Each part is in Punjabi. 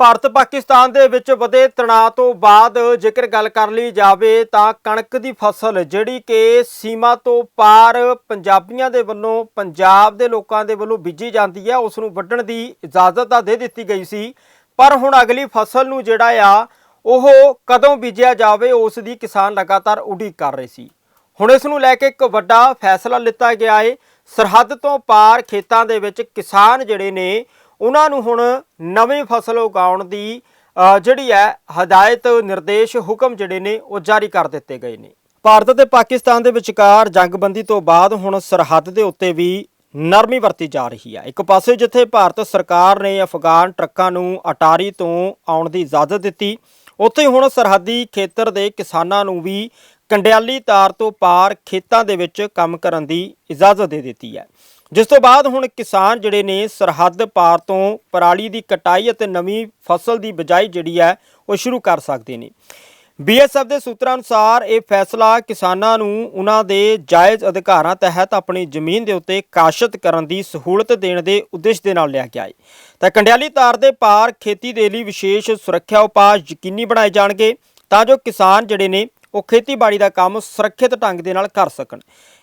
ਭਾਰਤ ਪਾਕਿਸਤਾਨ ਦੇ ਵਿੱਚ ਵਧੇ ਤਣਾਅ ਤੋਂ ਬਾਅਦ ਜੇਕਰ ਗੱਲ ਕਰ ਲਈ ਜਾਵੇ ਤਾਂ ਕਣਕ ਦੀ ਫਸਲ ਜਿਹੜੀ ਕਿ ਸੀਮਾ ਤੋਂ ਪਾਰ ਪੰਜਾਬੀਆਂ ਦੇ ਵੱਲੋਂ, ਪੰਜਾਬ ਦੇ ਲੋਕਾਂ ਦੇ ਵੱਲੋਂ ਬੀਜੀ ਜਾਂਦੀ ਹੈ, ਉਸ ਨੂੰ ਵੱਢਣ ਦੀ ਇਜਾਜ਼ਤ ਤਾਂ ਦੇ ਦਿੱਤੀ ਗਈ ਸੀ। ਪਰ ਹੁਣ ਅਗਲੀ ਫਸਲ ਨੂੰ ਜਿਹੜਾ ਆ, ਉਹ ਕਦੋਂ ਬੀਜਿਆ ਜਾਵੇ, ਉਸ ਦੀ ਕਿਸਾਨ ਲਗਾਤਾਰ ਉਡੀਕ ਕਰ ਰਹੇ ਸੀ। ਹੁਣ ਇਸ ਨੂੰ ਲੈ ਕੇ ਇੱਕ ਵੱਡਾ ਫੈਸਲਾ ਲਿੱਤਾ ਗਿਆ ਹੈ ਸਰਹੱਦ ਤੋਂ ਪਾਰ ਖੇਤਾਂ ਦੇ ਵਿੱਚ ਕਿਸਾਨ ਜਿਹੜੇ ਨੇ ਉਹਨਾਂ ਨੂੰ ਹੁਣ ਨਵੀਂ ਫਸਲ ਉਗਾਉਣ ਦੀ ਜਿਹੜੀ ਹੈ, ਹਦਾਇਤ ਨਿਰਦੇਸ਼ ਹੁਕਮ ਜਿਹੜੇ ਨੇ, ਉਹ ਜਾਰੀ ਕਰ ਦਿੱਤੇ ਗਏ ਨੇ। ਭਾਰਤ ਤੇ ਪਾਕਿਸਤਾਨ ਦੇ ਵਿਚਕਾਰ ਜੰਗਬੰਦੀ ਤੋਂ ਬਾਅਦ ਹੁਣ ਸਰਹੱਦ ਦੇ ਉੱਤੇ ਵੀ ਨਰਮੀ ਵਰਤੀ ਜਾ ਰਹੀ ਹੈ। ਇੱਕ ਪਾਸੇ ਜਿੱਥੇ ਭਾਰਤ ਸਰਕਾਰ ਨੇ ਅਫਗਾਨ ਟਰੱਕਾਂ ਨੂੰ ਅਟਾਰੀ ਤੋਂ ਆਉਣ ਦੀ ਇਜਾਜ਼ਤ ਦਿੱਤੀ ਉੱਥੇ ਹੁਣ ਸਰਹੱਦੀ ਖੇਤਰ ਦੇ ਕਿਸਾਨਾਂ ਨੂੰ ਵੀ ਕੰਡਿਆਲੀ ਤਾਰ ਤੋਂ ਪਾਰ ਖੇਤਾਂ ਦੇ ਵਿੱਚ ਕੰਮ ਕਰਨ ਦੀ ਇਜਾਜ਼ਤ ਦੇ ਦਿੱਤੀ ਹੈ। ਜਿਸ ਤੋਂ ਬਾਅਦ ਹੁਣ ਕਿਸਾਨ ਜਿਹੜੇ ਨੇ ਸਰਹੱਦ ਪਾਰ ਤੋਂ ਪਰਾਲੀ ਦੀ ਕਟਾਈ ਅਤੇ ਨਵੀਂ ਫਸਲ ਦੀ ਬਿਜਾਈ ਜਿਹੜੀ ਹੈ, ਉਹ ਸ਼ੁਰੂ ਕਰ ਸਕਦੇ ਨੇ। ਬੀਐਸਐਫ ਦੇ ਸੂਤਰਾਂ ਅਨੁਸਾਰ ਇਹ ਫੈਸਲਾ ਕਿਸਾਨਾਂ ਨੂੰ ਉਹਨਾਂ ਦੇ ਜਾਇਜ਼ ਅਧਿਕਾਰਾਂ ਤਹਿਤ ਆਪਣੀ ਜ਼ਮੀਨ ਦੇ ਉੱਤੇ ਕਾਸ਼ਤ ਕਰਨ ਦੀ ਸਹੂਲਤ ਦੇਣ ਦੇ ਉਦੇਸ਼ ਦੇ ਨਾਲ ਲਿਆ ਗਿਆ ਹੈ। ਤਾਂ ਕੰਡਿਆਲੀ ਤਾਰ ਦੇ ਪਾਰ ਖੇਤੀ ਦੇ ਲਈ ਵਿਸ਼ੇਸ਼ ਸੁਰੱਖਿਆ ਉਪਾਅ ਯਕੀਨੀ ਬਣਾਏ ਜਾਣਗੇ ਤਾਂ ਜੋ ਕਿਸਾਨ ਜਿਹੜੇ ਨੇ ਉਹ ਖੇਤੀਬਾੜੀ ਦਾ ਕੰਮ ਸੁਰੱਖਿਅਤ ਢੰਗ ਦੇ ਨਾਲ ਕਰ ਸਕਣ।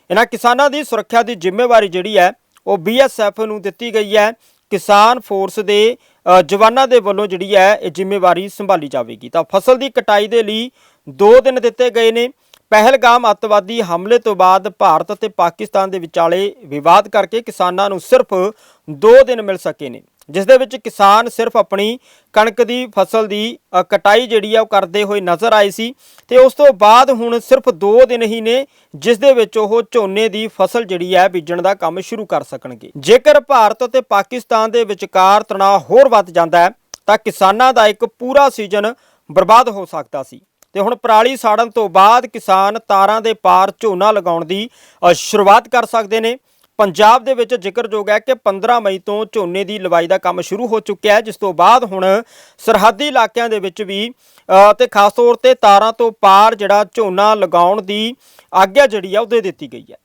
ਇਹਨਾਂ ਕਿਸਾਨਾਂ ਦੀ ਸੁਰੱਖਿਆ ਦੀ ਜ਼ਿੰਮੇਵਾਰੀ ਜਿਹੜੀ ਹੈ, ਉਹ ਬੀਐਸਐਫ ਨੂੰ ਦਿੱਤੀ ਗਈ ਹੈ। ਕਿਸਾਨ ਫੋਰਸ ਦੇ ਜਵਾਨਾਂ ਦੇ ਵੱਲੋਂ ਜਿਹੜੀ ਹੈ ਇਹ ਜ਼ਿੰਮੇਵਾਰੀ ਸੰਭਾਲੀ ਜਾਵੇਗੀ। ਤਾਂ ਫਸਲ ਦੀ ਕਟਾਈ ਦੇ ਲਈ 2 ਦਿਨ ਦਿੱਤੇ ਗਏ ਨੇ। ਪਹਿਲਗਾਮ ਅੱਤਵਾਦੀ ਹਮਲੇ ਤੋਂ ਬਾਅਦ ਭਾਰਤ ਅਤੇ ਪਾਕਿਸਤਾਨ ਦੇ ਵਿਚਾਲੇ ਵਿਵਾਦ ਕਰਕੇ ਕਿਸਾਨਾਂ ਨੂੰ ਸਿਰਫ 2 ਦਿਨ ਮਿਲ ਸਕੇ ਨੇ। ਜਿਸ ਦੇ ਵਿੱਚ ਕਿਸਾਨ ਸਿਰਫ ਆਪਣੀ ਕਣਕ ਦੀ ਫਸਲ ਦੀ ਕਟਾਈ ਜਿਹੜੀ ਆ ਉਹ ਕਰਦੇ ਹੋਏ ਨਜ਼ਰ ਆਏ ਸੀ ਤੇ ਉਸ ਤੋਂ ਬਾਅਦ ਹੁਣ ਸਿਰਫ 2 ਦਿਨ ਹੀ ਨੇ ਜਿਸ ਦੇ ਵਿੱਚ ਉਹ ਝੋਨੇ ਦੀ ਫਸਲ ਜਿਹੜੀ ਹੈ ਬੀਜਣ ਦਾ ਕੰਮ ਸ਼ੁਰੂ ਕਰ ਸਕਣਗੇ। ਜੇਕਰ ਭਾਰਤ ਅਤੇ ਪਾਕਿਸਤਾਨ ਦੇ ਵਿਚਕਾਰ ਤਣਾਅ ਹੋਰ ਵੱਧ ਜਾਂਦਾ ਹੈ, ਤਾਂ ਕਿਸਾਨਾਂ ਦਾ ਇੱਕ ਪੂਰਾ ਸੀਜ਼ਨ ਬਰਬਾਦ ਹੋ ਸਕਦਾ ਸੀ। ਤੇ ਹੁਣ ਪਰਾਲੀ ਸਾੜਨ ਤੋਂ ਬਾਅਦ ਕਿਸਾਨ ਤਾਰਾਂ ਦੇ ਪਾਰ ਝੋਨਾ ਲਗਾਉਣ ਦੀ ਸ਼ੁਰੂਆਤ ਕਰ ਸਕਦੇ ਨੇ। ਪੰਜਾਬ ਦੇ ਵਿੱਚ ਜ਼ਿਕਰਯੋਗ ਹੈ ਕਿ 15 ਮਈ ਤੋਂ ਝੋਨੇ ਦੀ ਲਵਾਈ ਦਾ ਕੰਮ ਸ਼ੁਰੂ ਹੋ ਚੁੱਕਿਆ ਹੈ ਜਿਸ ਤੋਂ ਬਾਅਦ ਹੁਣ ਸਰਹੱਦੀ ਇਲਾਕਿਆਂ ਦੇ ਵਿੱਚ ਵੀ ਅ, ਤੇ ਖਾਸ ਤੌਰ ਤੇ ਤਾਰਾਂ ਤੋਂ ਪਾਰ ਜਿਹੜਾ ਝੋਨਾ ਲਗਾਉਣ ਦੀ ਆਗਿਆ ਜਿਹੜੀ ਆ ਉਹ ਦੇ ਦਿੱਤੀ ਗਈ ਹੈ।